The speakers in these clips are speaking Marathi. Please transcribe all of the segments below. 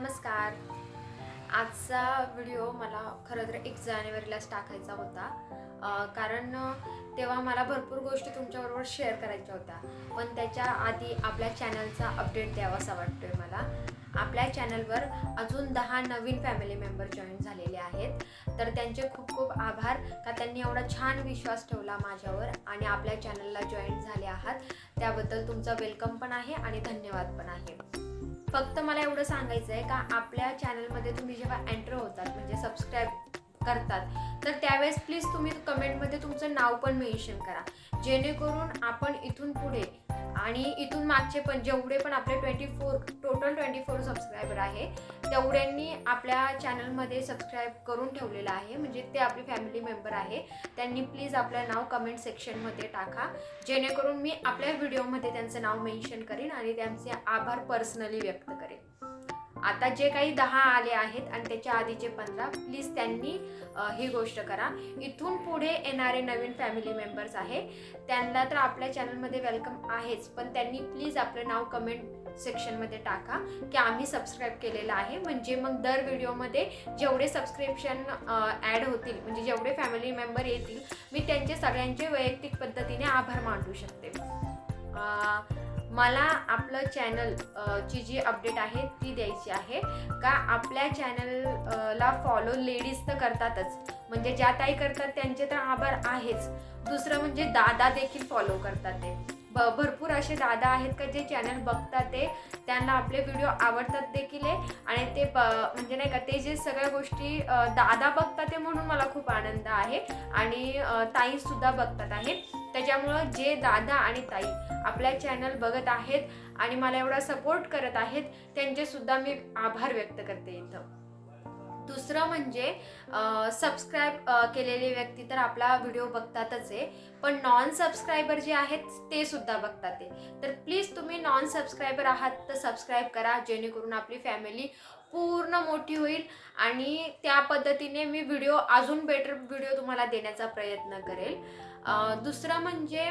नमस्कार. आजचा व्हिडिओ मला खरं तर एक जानेवारीलाच टाकायचा होता. कारण तेव्हा मला भरपूर गोष्टी तुमच्याबरोबर शेअर करायच्या होत्या. पण त्याच्या आधी आपल्या चॅनलचा अपडेट द्यावासा वाटतोय मला. आपल्या चॅनलवर अजून दहा नवीन फॅमिली मेंबर जॉईन झालेले आहेत. तर त्यांचे खूप खूप आभार का त्यांनी एवढा छान विश्वास ठेवला माझ्यावर आणि आपल्या चॅनलला जॉईन झाले आहात. त्याबद्दल तुमचा वेलकम पण आहे आणि धन्यवाद पण आहे. फक्त मला एवढं सांगायचं आहे का आपल्या चॅनलमध्ये तुम्ही जेव्हा एंटर होतात म्हणजे सबस्क्राईब करतात. तर त्यावेळेस प्लीज तुम्ही कमेंटमध्ये तुमचं नाव पण मेन्शन करा. जेणेकरून आपण इथून पुढे आणि इथून मागचे पण जेवढे पण आपले twenty four total twenty four subscriber आहे तेवढ्यांनी आपल्या चॅनलमध्ये सबस्क्राईब करून ठेवलेलं आहे. म्हणजे ते आपली फॅमिली मेंबर आहे. त्यांनी प्लीज आपलं नाव कमेंट सेक्शनमध्ये टाका. जेणेकरून मी आपल्या व्हिडिओमध्ये त्यांचं नाव मेन्शन करेन आणि त्यांचे आभार पर्सनली व्यक्त करेन. आता जे काही दहा आले आहेत आणि त्याच्या आधीचे पंधरा प्लीज त्यांनी ही गोष्ट करा. इथून पुढे येणारे नवीन फॅमिली मेंबर्स आहे त्यांना तर आपल्या चॅनलमध्ये वेलकम आहेच पण त्यांनी प्लीज आपलं नाव कमेंट सेक्शनमध्ये टाका की आम्ही सबस्क्राईब केलेलं आहे. म्हणजे मग दर व्हिडिओमध्ये जेवढे सबस्क्रिप्शन ॲड होतील म्हणजे जेवढे फॅमिली मेंबर येतील मी त्यांचे सगळ्यांचे वैयक्तिक पद्धतीने आभार मानू शकते. मला आपलं चॅनल ची जी अपडेट आहे ती द्यायची आहे. का आपल्या चॅनलला फॉलो लेडीज तर करतातच. म्हणजे ज्या ताई करतात त्यांचे तर आभार आहेच. दुसरं म्हणजे दादा देखील फॉलो करतात ते. ब भरपूर असे दादा आहेत का जे चॅनल बघतात ते. त्यांना आपले व्हिडिओ आवडतात देखील आहे आणि ते ब म्हणजे नाही का ते जे सगळ्या गोष्टी दादा बघतात ते म्हणून मला खूप आनंद आहे. आणि ताईसुद्धा बघतात आहे. त्याच्यामुळं जे दादा आणि ताई आपल्या चॅनल बघत आहेत आणि मला एवढा सपोर्ट करत आहेत त्यांचे सुद्धा मी आभार व्यक्त करते इथं. दुसरं म्हणजे सबस्क्राईब केलेले व्यक्ती तर आपला व्हिडिओ बघतातच आहे. पण नॉन सबस्क्रायबर जे आहेत ते सुद्धा बघतात आहे. तर प्लीज तुम्ही नॉन सबस्क्रायबर आहात तर सबस्क्राईब करा जेणेकरून आपली फॅमिली पूर्ण मोठी होईल आणि त्या पद्धतीने मी व्हिडिओ अजून बेटर व्हिडिओ तुम्हाला देण्याचा प्रयत्न करेल. दुसरं म्हणजे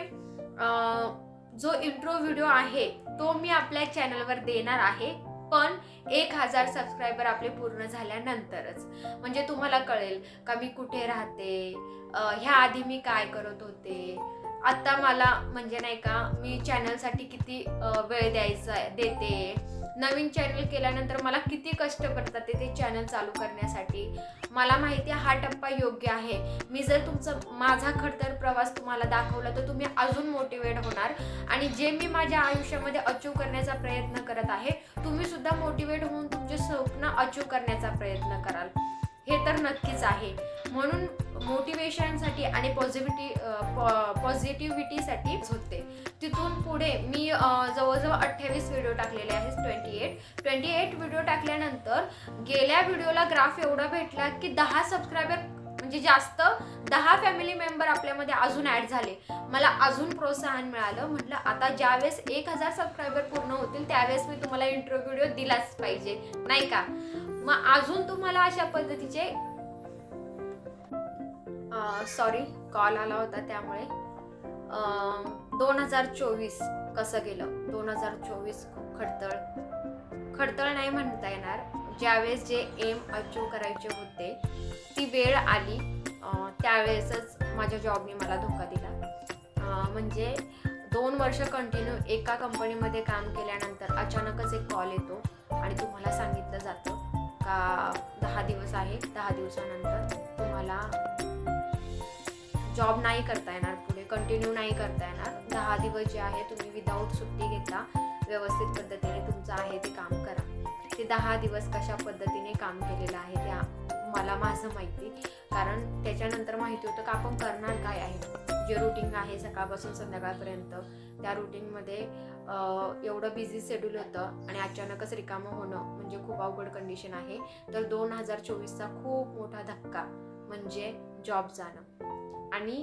जो इंट्रो व्हिडिओ आहे तो मी आपल्या चॅनलवर देणार आहे. पण एक हजार सबस्क्रायबर आपले पूर्ण झाल्यानंतरच. म्हणजे तुम्हाला कळेल का मी कुठे राहते? ह्या आधी मी काय करत होते? आत्ता मला म्हणजे नाही का मी चॅनलसाठी किती वेळ द्यायचा देते? नवीन चॅनल केल्यानंतर मला किती कष्ट पडतात ते ते चॅनल चालू करण्यासाठी. मला माहिती आहे हा टप्पा योग्य आहे. मी जर तुमचं माझा खडतर प्रवास तुम्हाला दाखवला तर तुम्ही अजून मोटिवेट होणार. आणि जे मी माझ्या आयुष्यामध्ये अचीव करण्याचा प्रयत्न करत आहे तुम्ही सुद्धा मोटिवेट होऊन तुमचे स्वप्न अचीव करण्याचा प्रयत्न कराल. हे तर नक्कीच आहे. म्हणून मोटिवेशनसाठी आणि पॉझिटिव्हिटी पॉझिटिव्हिटीसाठी होते. तिथून पुढे मी जवळजवळ अठ्ठावीस व्हिडिओ टाकलेले आहेत twenty eight twenty eight video टाकल्यानंतर गेल्या व्हिडिओला ग्राफ एवढा भेटला की दहा सबस्क्रायबर म्हणजे जास्त दहा फॅमिली मेंबर आपल्यामध्ये अजून ॲड झाले. मला अजून प्रोत्साहन मिळालं. म्हटलं आता ज्यावेळेस एक हजार सबस्क्रायबर पूर्ण होतील त्यावेळेस मी तुम्हाला इंट्रो व्हिडिओ दिलाच पाहिजे. नाही का? मग अजून तुम्हाला अशा पद्धतीचे सॉरी कॉल आला होता त्यामुळे. दोन हजार चोवीस कसं गेलं? दोन हजार चोवीस खूप खडतळ खडतळ नाही म्हणता येणार. ज्यावेळेस जे एम अचीव करायचे होते ती वेळ आली. त्यावेळेसच माझ्या जॉबने मला धोका दिला. म्हणजे दोन वर्ष कंटिन्यू एका कंपनीमध्ये काम केल्यानंतर अचानकच एक कॉल येतो आणि तुम्हाला सांगितलं जातं. आता दहा दिवस आहे दहा दिवसानंतर तुम्हाला जॉब नाही करता येणार पुढे कंटिन्यू नाही करता येणार. दहा दिवस जे आहे तुम्ही विदाऊट सुट्टी घेता व्यवस्थित पद्धतीने तुमचं आहे ते काम करा. ते दहा दिवस कशा पद्धतीने काम केलेलं आहे ते मला माझं माहिती. कारण त्याच्यानंतर माहिती होतं का आपण करणार काय आहे? जे रुटीन आहे सकाळपासून संध्याकाळपर्यंत त्या रुटीनमध्ये एवढं बिझी शेड्यूल होतं आणि अचानकच रिकामं होणं म्हणजे खूप अवघड कंडिशन आहे. तर दोन हजार चोवीसचा खूप मोठा धक्का म्हणजे जॉब जाणं. आणि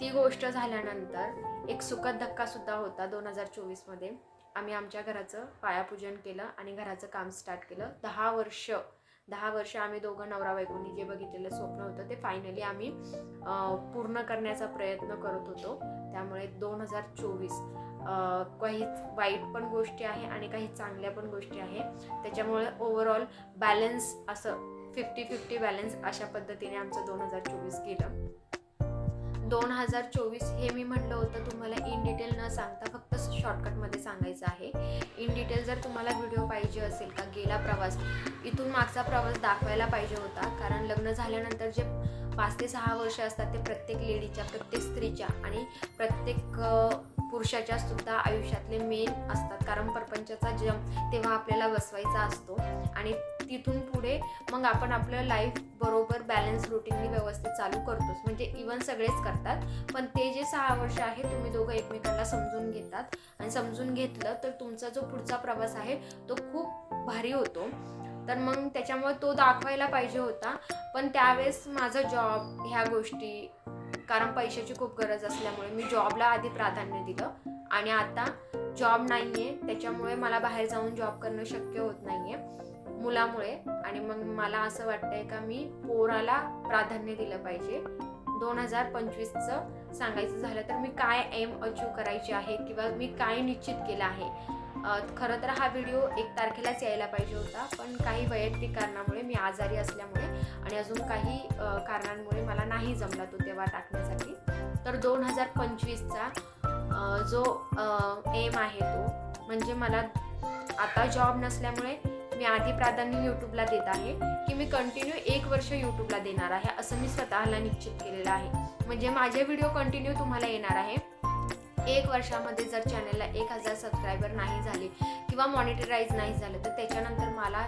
ती गोष्ट झाल्यानंतर एक सुखद धक्का सुद्धा होता दोन हजार चोवीसमध्ये. आम्ही आमच्या घराचं पायापूजन केलं आणि घराचं काम स्टार्ट केलं. दहा वर्ष दहा वर्ष आम्ही दोघं नवरा बायकोनी जे बघितलेलं स्वप्न होतं ते फायनली आम्ही पूर्ण करण्याचा प्रयत्न करत होतो. त्यामुळे दोन हजार चोवीस काही वाईट पण गोष्टी आहे आणि काही चांगल्या पण गोष्टी आहे. त्याच्यामुळे ओव्हरऑल बॅलन्स असं फिफ्टी फिफ्टी बॅलन्स अशा पद्धतीने आमचं दोन हजार चोवीस गेलं. दोन हजार चोवीस हे मी म्हटलं होतं तुम्हाला इन डिटेल न सांगता फक्त शॉर्टकटमध्ये सांगायचं आहे. इन डिटेल जर तुम्हाला व्हिडिओ पाहिजे असेल का गेला प्रवास इथून मागचा प्रवास दाखवायला पाहिजे होता. कारण लग्न झाल्यानंतर जे पाच ते सहा वर्ष असतात ते प्रत्येक लेडीच्या प्रत्येक स्त्रीच्या आणि प्रत्येक पुरुषाच्या सुद्धा आयुष्यातले मेन असतात. कारण परपंचाचा जम तेव्हा आपल्याला बसवायचा असतो. आणि तिथून पुढे मग आपण आपलं लाईफ बरोबर बॅलन्स रुटीनली व्यवस्थित चालू करतोच. म्हणजे इवन सगळेच करतात. पण ते जे सहा वर्ष आहे तुम्ही दोघं एकमेकांना समजून घेतात. आणि समजून घेतलं तर तुमचा जो पुढचा प्रवास आहे तो खूप भारी होतो. तर मग त्याच्यामुळे तो दाखवायला पाहिजे होता. पण त्यावेळेस माझं जॉब ह्या गोष्टी कारण पैशाची खूप गरज असल्यामुळे मी जॉबला आधी प्राधान्य दिलं. आणि आता जॉब नाही आहे त्याच्यामुळे मला बाहेर जाऊन जॉब करणं शक्य होत नाही आहे मुलामुळे. आणि मग मला असं वाटतंय का मी पोराला प्राधान्य दिलं पाहिजे. दोन हजार पंचवीसचं सांगायचं झालं तर मी काय एम अचीव करायचे आहे किंवा मी काय निश्चित केलं आहे. खरं तर हा व्हिडिओ एक तारखेलाच यायला पाहिजे होता पण काही वैयक्तिक कारणामुळे मी आजारी असल्यामुळे आणि अजून काही कारणांमुळे मला नाही जमला तो तेव्हा टाकण्यासाठी. तर दोन हजार पंचवीसचा जो एम आहे तो म्हणजे मला आता जॉब नसल्यामुळे मी आधी प्राधान्य यूट्यूबला देत आहे की मी कंटिन्यू एक वर्ष यूट्यूबला देणार आहे असं मी स्वतःला निश्चित केलेलं आहे. म्हणजे माझे व्हिडिओ कंटिन्यू तुम्हाला येणार आहे. एक वर्षामध्ये जर चॅनलला एक हजार सबस्क्रायबर नाही झाले किंवा मॉनिटराईज नाही झालं तर त्याच्यानंतर मला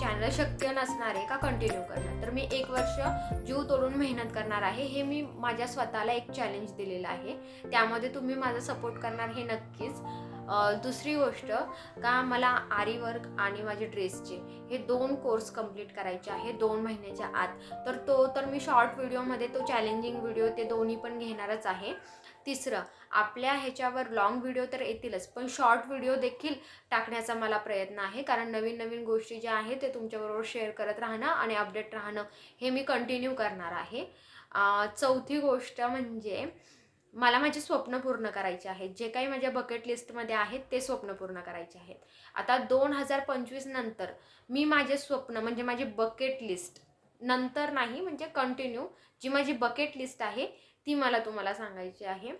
चॅनल शक्य नसणार आहे का कंटिन्यू करणार तर मी एक वर्ष जीव तोडून मेहनत करणार आहे हे मी माझ्या स्वतःला एक चॅलेंज दिलेलं आहे. त्यामध्ये तुम्ही माझा सपोर्ट करणार हे नक्कीच. दुसरी गोष्ट का मला आरी वर्क आणि माझे ड्रेसचे हे दोन कोर्स कंप्लीट करायचे आहे दोन महिन्याच्या आत. तर तो तर मी शॉर्ट व्हिडिओमध्ये तो चॅलेंजिंग व्हिडिओ ते दोन्ही पण घेणारच आहे. तिसरं आपल्या ह्याच्यावर लॉंग व्हिडिओ तर येतीलच पण शॉर्ट व्हिडिओ देखील टाकण्याचा मला प्रयत्न आहे कारण नवीन नवीन गोष्टी ज्या आहेत ते तुमच्याबरोबर शेअर करत राहणं आणि अपडेट राहणं हे मी कंटिन्यू करणार आहे. चौथी गोष्ट म्हणजे मला माझे स्वप्न पूर्ण करायचे आहेत. जे काही माझ्या बकेट लिस्टमध्ये आहेत ते स्वप्न पूर्ण करायचे आहेत. आता दोन हजार पंचवीस नंतर मी माझे स्वप्न म्हणजे माझी बकेट लिस्ट नंतर नाही म्हणजे कंटिन्यू जी माझी बकेट लिस्ट आहे ती मला तुम्हाला सांगायची आहे.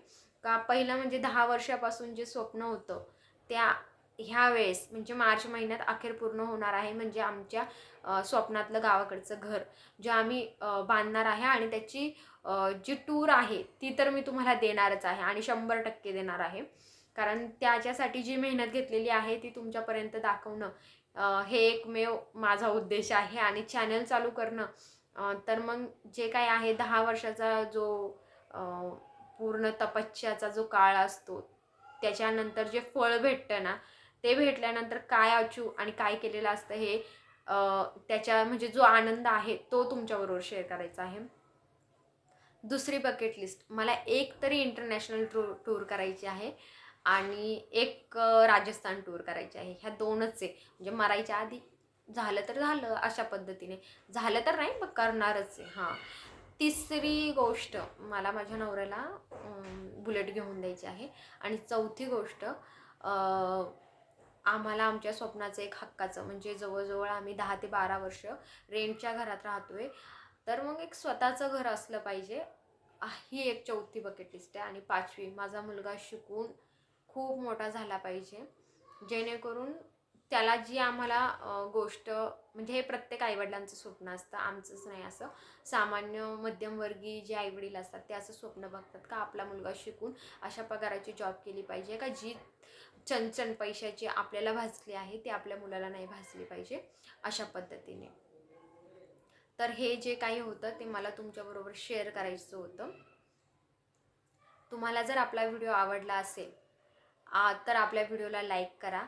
का पहिलं म्हणजे दहा वर्षापासून जे स्वप्न होतं त्या ह्या वेळेस म्हणजे मार्च महिन्यात अखेर पूर्ण होणार आहे म्हणजे आमच्या स्वप्नातलं गावाकडचं घर जे आम्ही बांधणार आहे आणि त्याची जी टूर आहे ती तर मी तुम्हाला देणारच आहे आणि शंभर टक्के देणार आहे. कारण त्याच्यासाठी जी मेहनत घेतलेली आहे ती तुमच्यापर्यंत दाखवणं हे एकमेव माझा उद्देश आहे आणि चॅनल चालू करणं तर मग जे काय आहे दहा वर्षाचा जो पूर्ण तपस्याचा जो काळ असतो त्याच्यानंतर जे फळ भेटतं ना ते भेटल्यानंतर काय अचू आणि काय केलेलं असतं हे त्याच्या म्हणजे जो आनंद आहे तो तुमच्याबरोबर शेअर करायचा आहे. दुसरी बकेट लिस्ट मला एक तरी इंटरनॅशनल टूर टूर करायची आहे आणि एक राजस्थान टूर करायची आहे. ह्या दोनच आहे. म्हणजे मरायच्या आधी झालं तर झालं अशा पद्धतीने. झालं तर नाही मग करणारच आहे. हां. तिसरी गोष्ट मला माझ्या नवऱ्याला बुलेट घेऊन द्यायची आहे. आणि चौथी गोष्ट आम्हाला आमच्या स्वप्नाचं एक हक्काचं म्हणजे जवळजवळ आम्ही दहा ते बारा वर्ष रेंटच्या घरात राहतोय. तर मग एक स्वतःचं घर असलं पाहिजे. ही एक चौथी बकेट लिस्ट आहे. आणि पाचवी माझा मुलगा शिकून खूप मोठा झाला पाहिजे. जेणेकरून त्याला जी आम्हाला गोष्ट म्हणजे हे प्रत्येक आईवडिलांचं स्वप्न असतं आमचंच नाही असं. सामान्य मध्यमवर्गीय जे आईवडील असतात ते असं स्वप्न बघतात का आपला मुलगा शिकून अशा पगाराची जॉब केली पाहिजे का? जी चणचण पैशाची आपल्याला भासली आहे ती आपल्या मुलाला नाही भासली पाहिजे अशा पद्धतीने. तर हे जे काही होतं ते मला तुमच्याबरोबर शेअर करायचं होतं. तुम्हाला जर आपला व्हिडिओ आवडला असेल तर आपल्या व्हिडिओला लाईक करा.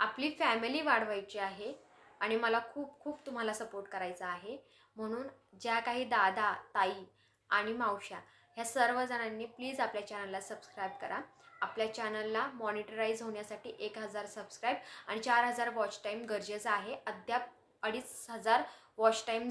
आपली फॅमिली वाढवायची आहे आणि मला खूप खूप तुम्हाला सपोर्ट करायचा आहे. म्हणून ज्या काही दादा ताई आणि मावश्या ह्या सर्वजणांनी प्लीज आपल्या चॅनलला सबस्क्राईब करा. आपल्या चॅनलला मॉनिटराईज होण्यासाठी एक हजार सबस्क्राईब आणि चार हजार वॉच टाईम गरजेचं आहे. अद्याप अडीच हजार वॉच टाईम